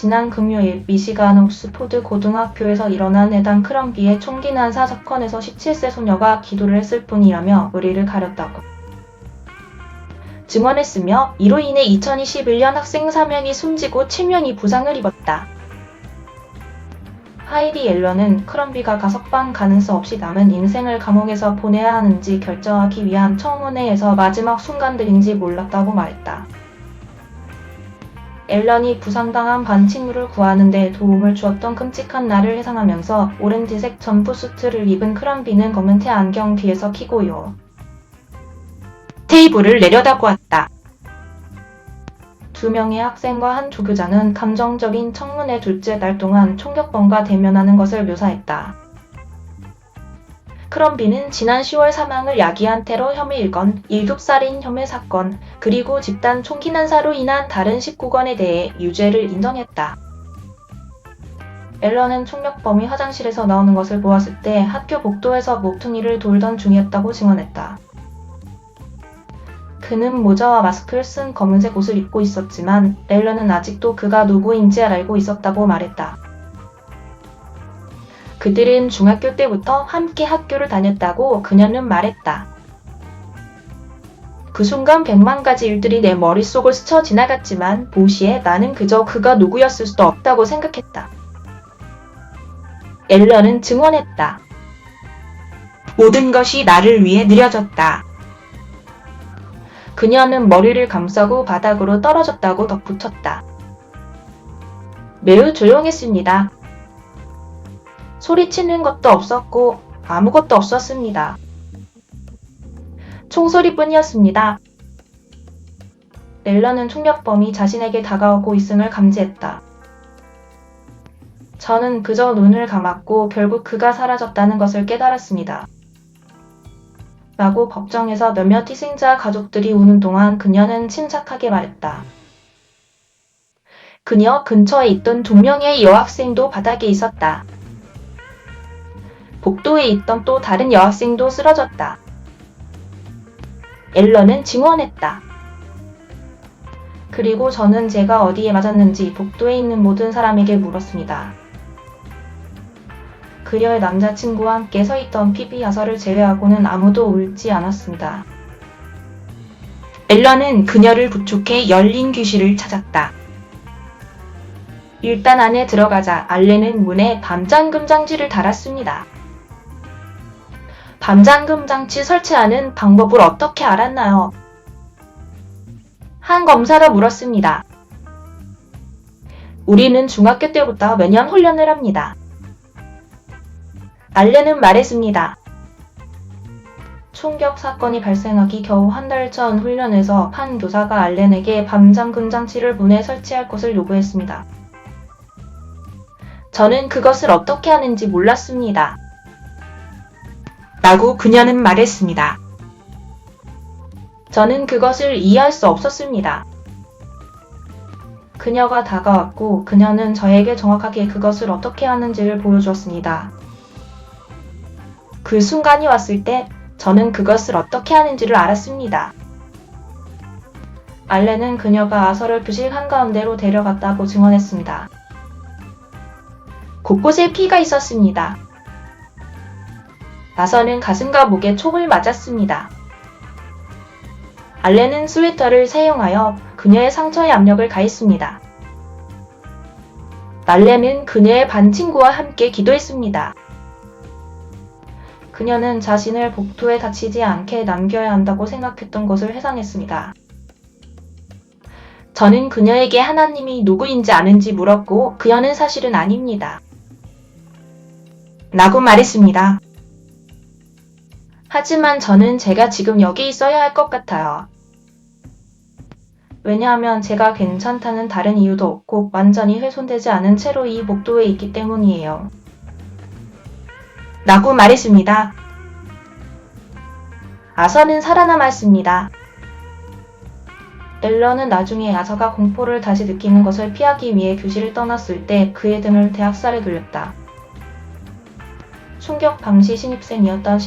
지난 금요일 미시간 옥스포드 고등학교에서 일어난 해당 크럼비의 총기 난사 사건에서 17세 소녀가 기도를 했을 뿐이라며 의리를 가렸다고 증언했으며 이로 인해 2021년 학생 3명이 숨지고 7명이 부상을 입었다. 하이디 앨런은 크럼비가 가석방 수 없이 남은 인생을 감옥에서 보내야 하는지 결정하기 위한 청문회에서 마지막 순간들인지 몰랐다고 말했다. 앨런이 부상당한 반 친구를 구하는 데 도움을 주었던 끔찍한 날을 회상하면서 오렌지색 점프수트를 입은 크럼비는 검은 테 안경 뒤에서 키고요. 테이블을 내려다보았다. 두 명의 학생과 한 조교자는 감정적인 청문회 둘째 날 동안 총격범과 대면하는 것을 묘사했다. 크럼비는 지난 10월 사망을 야기한 테러 혐의 1건, 1급 살인 혐의 사건, 그리고 집단 총기 난사로 인한 다른 19건에 대해 유죄를 인정했다. 앨런은 총격범이 화장실에서 나오는 것을 보았을 때 학교 복도에서 모퉁이를 돌던 중이었다고 증언했다. 그는 모자와 마스크를 쓴 검은색 옷을 입고 있었지만 앨런은 아직도 그가 누구인지 알고 있었다고 말했다. 그들은 중학교 때부터 함께 학교를 다녔다고 그녀는 말했다. 그 순간 백만 가지 일들이 내 머릿속을 스쳐 지나갔지만 동시에 나는 그저 그가 누구였을 수도 없다고 생각했다. 앨런은 증언했다. 모든 것이 나를 위해 느려졌다. 그녀는 머리를 감싸고 바닥으로 떨어졌다고 덧붙였다. 매우 조용했습니다. 소리치는 것도 없었고 아무것도 없었습니다. 총소리뿐이었습니다. 넬러는 총격범이 자신에게 다가오고 있음을 감지했다. 저는 그저 눈을 감았고 결국 그가 사라졌다는 것을 깨달았습니다. 라고 법정에서 몇몇 희생자 가족들이 우는 동안 그녀는 침착하게 말했다. 그녀 근처에 있던 두 명의 여학생도 바닥에 있었다. 복도에 있던 또 다른 여학생도 쓰러졌다. 앨런은 증언했다. 그리고 저는 제가 어디에 맞았는지 복도에 있는 모든 사람에게 물었습니다. 그녀의 남자친구와 함께 서 있던 피비 야설을 제외하고는 아무도 울지 않았습니다. 앨런은 그녀를 부축해 열린 귀실을 찾았다. 일단 안에 들어가자 알렌은 문에 밤잠금 장치를 달았습니다. 밤잠금 장치 설치하는 방법을 어떻게 알았나요? 한 검사가 물었습니다. 우리는 중학교 때부터 매년 훈련을 합니다. 알렌은 말했습니다. 총격 사건이 발생하기 겨우 한 달 전 훈련에서 한 교사가 알렌에게 밤잠금 장치를 문에 설치할 것을 요구했습니다. 저는 그것을 어떻게 하는지 몰랐습니다. 라고 그녀는 말했습니다. 저는 그것을 이해할 수 없었습니다. 그녀가 다가왔고 그녀는 저에게 정확하게 그것을 어떻게 하는지를 보여주었습니다. 그 순간이 왔을 때 저는 그것을 어떻게 하는지를 알았습니다. 알렌은 그녀가 아서를 교실 한가운데로 데려갔다고 증언했습니다. 곳곳에 피가 있었습니다. 아서는 가슴과 목에 총을 맞았습니다. 알렌은 스웨터를 사용하여 그녀의 상처에 압력을 가했습니다. 말렌은 그녀의 반 친구와 함께 기도했습니다. 그녀는 자신을 복도에 다치지 않게 남겨야 한다고 생각했던 것을 회상했습니다. 저는 그녀에게 하나님이 누구인지 아는지 물었고 그녀는 사실은 아닙니다. 라고 말했습니다. 하지만 저는 제가 지금 여기 있어야 할 것 같아요. 왜냐하면 제가 괜찮다는 다른 이유도 없고 완전히 훼손되지 않은 채로 이 복도에 있기 때문이에요. 라고 말했습니다. 아서는 살아남았습니다. 앨런은 나중에 아서가 공포를 다시 느끼는 것을 피하기 위해 교실을 떠났을 때 그의 등을 대학살에 돌렸다. 충격 방시 신입생이었던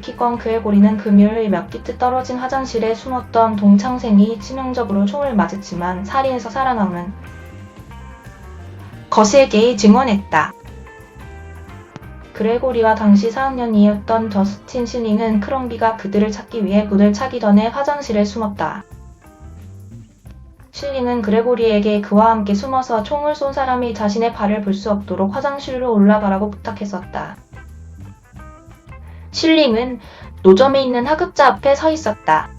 키건 그의 고리는 금요일 몇 피트 떨어진 화장실에 숨었던 동창생이 치명적으로 총을 맞았지만 살인에서 살아남은 대해 증언했다. 그레고리와 당시 4학년이었던 저스틴 실링은 크럼비가 그들을 찾기 위해 문을 차기 전에 화장실에 숨었다. 실링은 그레고리에게 그와 함께 숨어서 총을 쏜 사람이 자신의 발을 볼 수 없도록 화장실로 올라가라고 부탁했었다. 실링은 노점에 있는 하급자 앞에 서 있었다.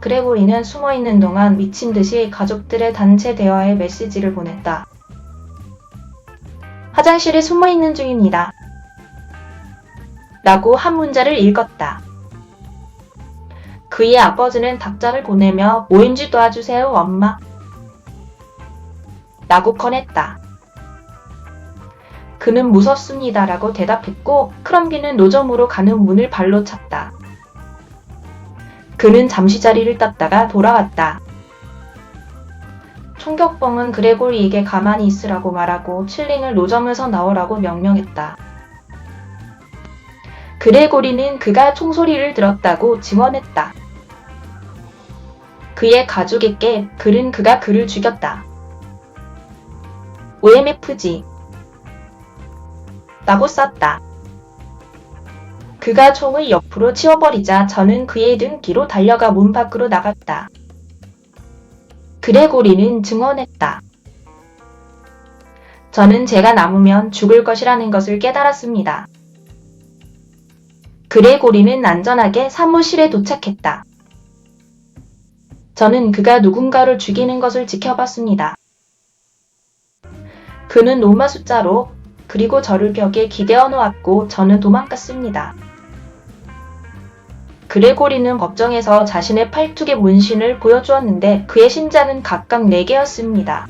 그레고리는 숨어 있는 동안 미친 듯이 가족들의 단체 대화에 메시지를 보냈다. 화장실에 숨어 있는 중입니다. 라고 한 문자를 읽었다. 그의 아버지는 답장을 보내며 뭐인지 도와주세요, 엄마. 라고 꺼냈다. 그는 무섭습니다. 라고 대답했고, 크럼비는 노점으로 가는 문을 발로 찼다. 그는 잠시 자리를 떴다가 돌아왔다. 총격범은 그레고리에게 가만히 있으라고 말하고 칠링을 노점에서 나오라고 명령했다. 그레고리는 그가 총소리를 들었다고 증언했다. 그의 가족에게 그는 그가 그를 죽였다. OMFG 라고 썼다. 그가 총을 옆으로 치워버리자 저는 그의 등 뒤로 달려가 문 밖으로 나갔다. 그레고리는 증언했다. 저는 제가 남으면 죽을 것이라는 것을 깨달았습니다. 그레고리는 안전하게 사무실에 도착했다. 저는 그가 누군가를 죽이는 것을 지켜봤습니다. 그는 로마 숫자로 그리고 저를 벽에 기대어 놓았고 저는 도망갔습니다. 그레고리는 법정에서 자신의 팔뚝의 문신을 보여주었는데 그의 심장은 각각 4개였습니다.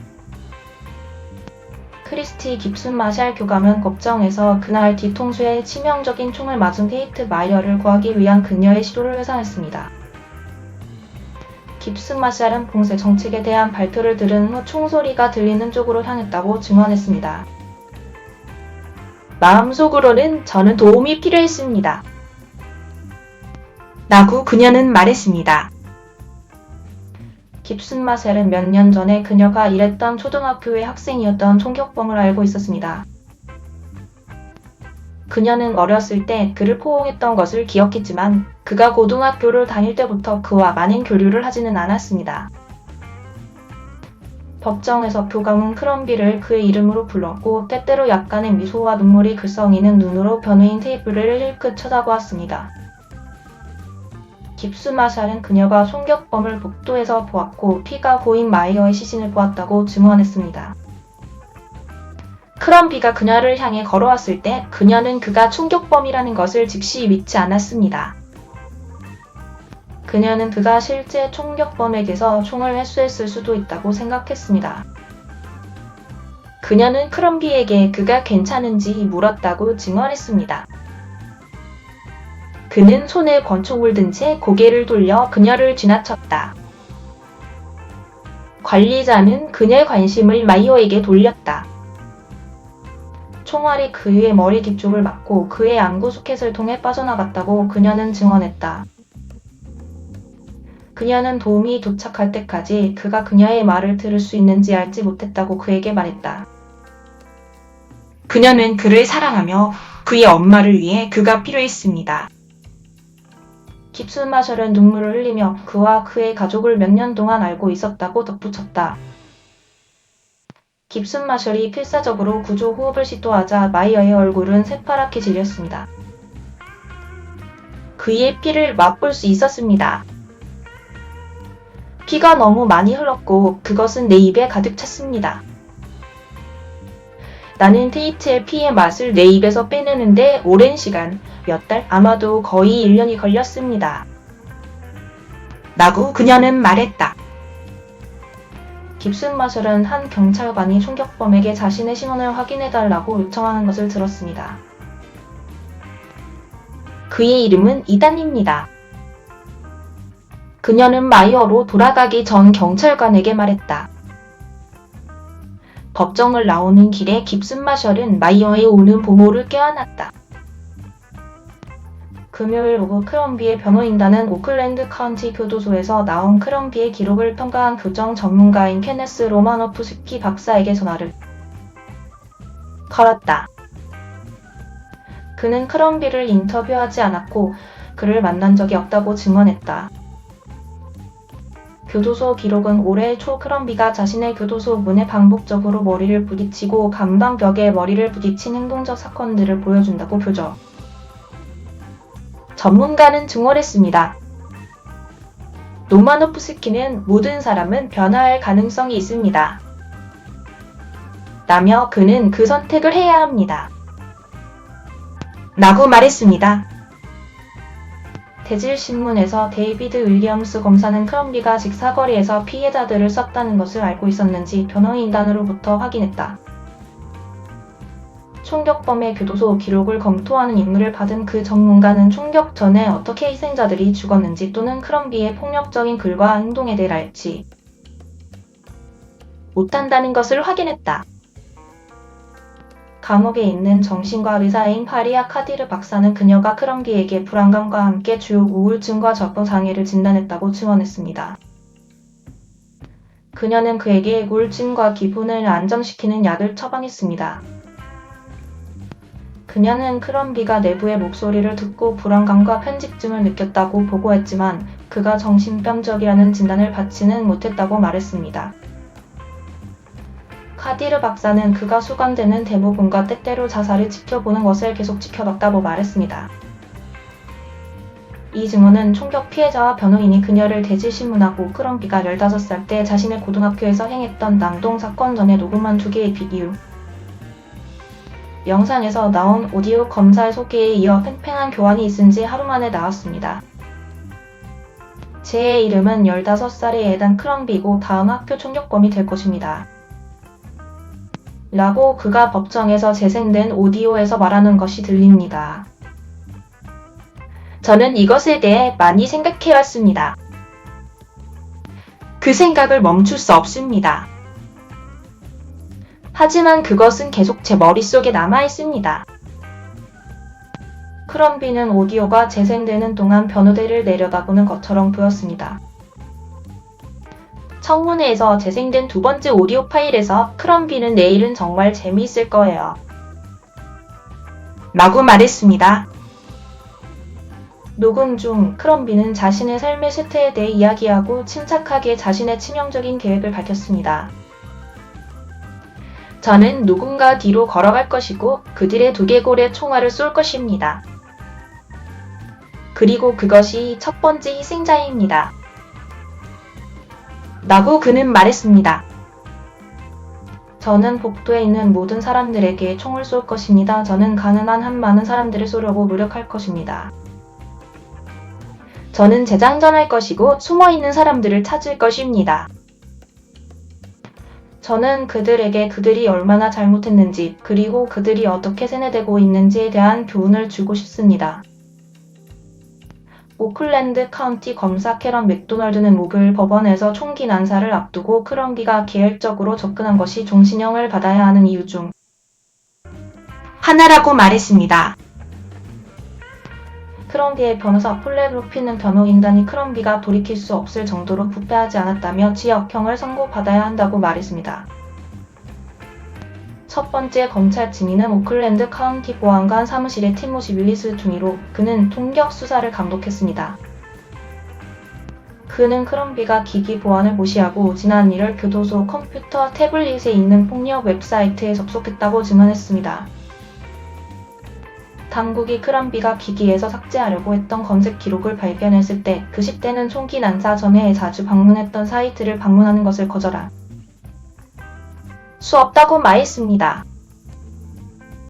크리스티 깁슨 마샬 교감은 법정에서 그날 뒤통수에 치명적인 총을 맞은 케이트 마이어를 구하기 위한 그녀의 시도를 회상했습니다. 깁슨 마샬은 봉쇄 정책에 대한 발표를 들은 후 총소리가 들리는 쪽으로 향했다고 증언했습니다. 마음속으로는 저는 도움이 필요했습니다. 라고 그녀는 말했습니다. 깁슨 마셀은 몇 년 전에 그녀가 일했던 초등학교의 학생이었던 총격범을 알고 있었습니다. 그녀는 어렸을 때 그를 포옹했던 것을 기억했지만 그가 고등학교를 다닐 때부터 그와 많은 교류를 하지는 않았습니다. 법정에서 교감은 크럼비를 그의 이름으로 불렀고 때때로 약간의 미소와 눈물이 글썽이는 눈으로 변호인 테이블을 힐끗 쳐다보았습니다. 깁스 마샬은 그녀가 총격범을 복도에서 보았고 피가 고인 마이어의 시신을 보았다고 증언했습니다. 크럼비가 그녀를 향해 걸어왔을 때 그녀는 그가 총격범이라는 것을 즉시 믿지 않았습니다. 그녀는 그가 실제 총격범에게서 총을 회수했을 수도 있다고 생각했습니다. 그녀는 크럼비에게 그가 괜찮은지 물었다고 증언했습니다. 그는 손에 권총을 든 채 고개를 돌려 그녀를 지나쳤다. 관리자는 그녀의 관심을 마이어에게 돌렸다. 총알이 그의 머리 뒤쪽을 맞고 그의 안구 소켓을 통해 빠져나갔다고 그녀는 증언했다. 그녀는 도움이 도착할 때까지 그가 그녀의 말을 들을 수 있는지 알지 못했다고 그에게 말했다. 그녀는 그를 사랑하며 그의 엄마를 위해 그가 필요했습니다. 깁슨 마셜은 눈물을 흘리며 그와 그의 가족을 몇 년 동안 알고 있었다고 덧붙였다. 깁슨 마셜이 필사적으로 구조 호흡을 시도하자 마이어의 얼굴은 새파랗게 질렸습니다. 그의 피를 맛볼 수 있었습니다. 피가 너무 많이 흘렀고 그것은 내 입에 가득 찼습니다. 나는 테이트의 피의 맛을 내 입에서 빼내는데 오랜 시간, 몇 달, 아마도 거의 1년이 걸렸습니다. 라고 그녀는 말했다. 깁슨 마셜은 한 경찰관이 총격범에게 자신의 신원을 확인해달라고 요청하는 것을 들었습니다. 그의 이름은 이단입니다. 그녀는 마이어로 돌아가기 전 경찰관에게 말했다. 법정을 나오는 길에 깁슨 마셜은 마이어의 오는 부모를 껴안았다. 금요일 오후 크럼비의 변호인단은 오클랜드 카운티 교도소에서 나온 크럼비의 기록을 평가한 교정 전문가인 케네스 로마노프스키 박사에게 전화를 걸었다. 그는 크럼비를 인터뷰하지 않았고 그를 만난 적이 없다고 증언했다. 교도소 기록은 올해 초 크럼비가 자신의 교도소 문에 반복적으로 머리를 부딪히고 감방벽에 머리를 부딪힌 행동적 사건들을 보여준다고 표죠. 전문가는 증언했습니다. 노마노프스키는 모든 사람은 변화할 가능성이 있습니다. 라며 그는 그 선택을 해야 합니다. 라고 말했습니다. 대질신문에서 데이비드 윌리엄스 검사는 크럼비가 직사거리에서 피해자들을 쐈다는 것을 알고 있었는지 변호인단으로부터 확인했다. 총격범의 교도소 기록을 검토하는 임무를 받은 그 전문가는 총격 전에 어떻게 희생자들이 죽었는지 또는 크럼비의 폭력적인 글과 행동에 대해 알지 못한다는 것을 확인했다. 감옥에 있는 정신과 의사인 파리아 카디르 박사는 그녀가 크럼비에게 불안감과 함께 주요 우울증과 적응 장애를 진단했다고 증언했습니다. 그녀는 그에게 우울증과 기분을 안정시키는 약을 처방했습니다. 그녀는 크럼비가 내부의 목소리를 듣고 불안감과 편집증을 느꼈다고 보고했지만 그가 정신병적이라는 진단을 받지는 못했다고 말했습니다. 카디르 박사는 그가 수감되는 대부분과 때때로 자살을 지켜보는 것을 계속 지켜봤다고 말했습니다. 이 증언은 총격 피해자와 변호인이 그녀를 대질신문하고 크럼비가 15살 때 자신의 고등학교에서 행했던 낭동 사건 전에 녹음한 두 개의 비디오 영상에서 나온 오디오 검사의 소개에 이어 팽팽한 교환이 있은 지 하루 만에 나왔습니다. 제 이름은 15살의 에단 크럼비고 다음 학교 총격범이 될 것입니다. 라고 그가 법정에서 재생된 오디오에서 말하는 것이 들립니다. 저는 이것에 대해 많이 생각해 왔습니다. 그 생각을 멈출 수 없습니다. 하지만 그것은 계속 제 머릿속에 남아 있습니다. 크럼비는 오디오가 재생되는 동안 변호대를 내려다보는 것처럼 보였습니다. 청문회에서 재생된 두 번째 오디오 파일에서 크럼비는 내일은 정말 재미있을 거예요. 라고 말했습니다. 녹음 중 크럼비는 자신의 삶의 쇠퇴에 대해 이야기하고 침착하게 자신의 치명적인 계획을 밝혔습니다. 저는 누군가 뒤로 걸어갈 것이고 그들의 두개골에 총알을 쏠 것입니다. 그리고 그것이 첫 번째 희생자입니다. 라고 그는 말했습니다. 저는 복도에 있는 모든 사람들에게 총을 쏠 것입니다. 저는 가능한 한 많은 사람들을 쏘려고 노력할 것입니다. 저는 재장전할 것이고 숨어 있는 사람들을 찾을 것입니다. 저는 그들에게 그들이 얼마나 잘못했는지 그리고 그들이 어떻게 세뇌되고 있는지에 대한 교훈을 주고 싶습니다. 오클랜드 카운티 검사 캐런 맥도널드는 목요일 법원에서 총기 난사를 앞두고 크럼비가 계획적으로 접근한 것이 종신형을 받아야 하는 이유 중 하나라고 말했습니다. 크럼비의 변호사 폴레 루피는 변호인단이 크럼비가 돌이킬 수 없을 정도로 부패하지 않았다며 지역형을 선고받아야 한다고 말했습니다. 첫 번째 검찰 증인은 오클랜드 카운티 보안관 사무실의 티모시 윌리스 중위로 그는 통격 수사를 감독했습니다. 그는 크럼비가 기기 보안을 무시하고 지난 1월 교도소 컴퓨터 태블릿에 있는 폭력 웹사이트에 접속했다고 증언했습니다. 당국이 크럼비가 기기에서 삭제하려고 했던 검색 기록을 발견했을 때 그 10대는 총기 난사 전에 자주 방문했던 사이트를 방문하는 것을 거절한 수 없다고 말했습니다.